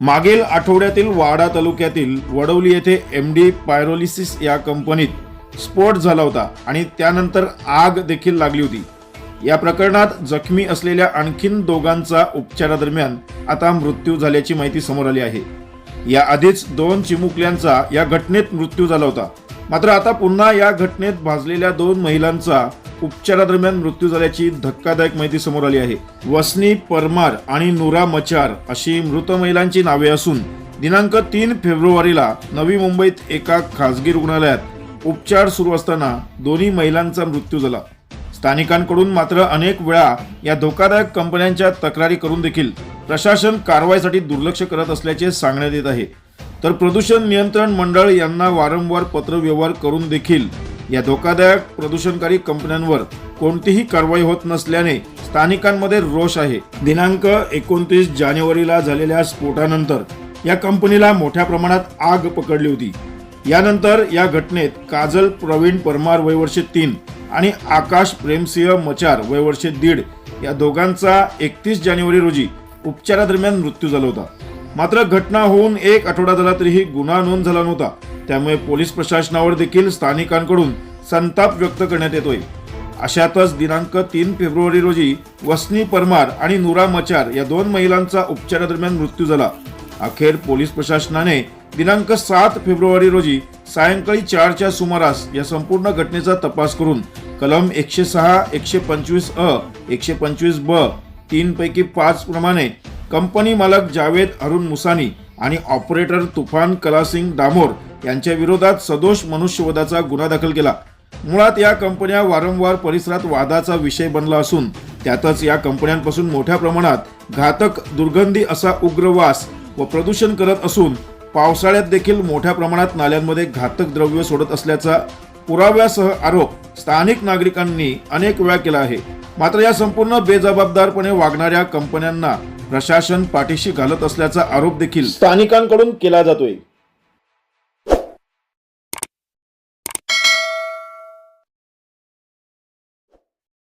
मागील आठवड्यातील वाडा तालुक्यातील वडवली येथे एम डी पायरोलिसिस या कंपनीत स्फोट झाला होता आणि त्यानंतर आग देखील लागली होती. या प्रकरणात जखमी असलेल्या आणखीन दोघांचा उपचारादरम्यान आता मृत्यू झाल्याची माहिती समोर आली आहे. या आधीच दोन चिमुकल्यांचा या घटनेत मृत्यू झाला होता. मात्र आता पुन्हा या घटनेत भाजलेल्या दोन महिलांचा उपचारादरम्यान मृत्यू झाल्याची धक्कादायक माहिती समोर आली आहे. वसनी परमार आणि नुरा मचार अशी मृत महिलांची नावे असून दिनांक तीन फेब्रुवारीला नवी मुंबईत एका खासगी रुग्णालयात उपचार सुरू असताना दोन्ही महिलांचा मृत्यू झाला. स्थानिकांकडून मात्र अनेक वेळा या धोकादायक कंपन्यांच्या तक्रारी करून देखील प्रशासन कारवाईसाठी दुर्लक्ष करत असल्याचे सांगण्यात येत आहे. तर प्रदूषण नियंत्रण मंडळ यांना वारंवार पत्रव्यवहार करून देखील या धोकादायक प्रदूषणकारी कंपन्यांवर कोणतीही कारवाई होत नसल्याने स्थानिकांमध्ये रोष आहे. दिनांक एकोणतीस जानेवारीला झालेल्या स्फोटानंतर या कंपनीला मोठ्या प्रमाणात आग पकडली होती. यानंतर या घटनेत काजल प्रवीण परमार वयवर्षे तीन आणि आकाश प्रेमसिंह मचार वयवर्षे दीड या दोघांचा एकतीस जानेवारी रोजी उपचारादरम्यान मृत्यू झाला होता. मात्र घटना होऊन एक आठवडा झाला तरीही गुन्हा नोंद झाला नव्हता. त्यामुळे पोलीस प्रशासनावर देखील स्थानिकांकडून संताप व्यक्त करण्यात येतोय. अशातच दिनांक तीन फेब्रुवारी रोजी वसनी परमार आणि नुरा मचार या दोन महिलांचा उपचारादरम्यान मृत्यू झाला. अखेर पोलीस प्रशासनाने दिनांक सात फेब्रुवारी रोजी सायंकाळी चारच्या सुमारास या संपूर्ण घटनेचा तपास करून कलम एकशे सहा एकशे पंचवीस अ एकशे पंचवीस ब तीन पैकी पाच प्रमाणे कंपनी मालक जावेद अरुण मुसानी आणि ऑपरेटर तुफान कलासिंग दामोर यांच्या विरोधात सदोष मनुष्यवधाचा गुन्हा दाखल केला. मुळात या कंपन्या वारंवार परिसरात वादाचा विषय बनला असून त्यातच या कंपन्यांपासून मोठ्या प्रमाणात घातक दुर्गंधी असा उग्र वास व प्रदूषण करत असून पावसाळ्यात देखील मोठ्या प्रमाणात नाल्यांमध्ये घातक द्रव्य सोडत असल्याचा पुराव्यासह आरोप स्थानिक नागरिकांनी अनेक वेळा केला आहे. मात्र या संपूर्ण बेजबाबदारपणे वागणाऱ्या कंपन्यांना प्रशासन पाठीशी घालत असल्याचा आरोप देखील स्थानिकांकडून केला जातोय.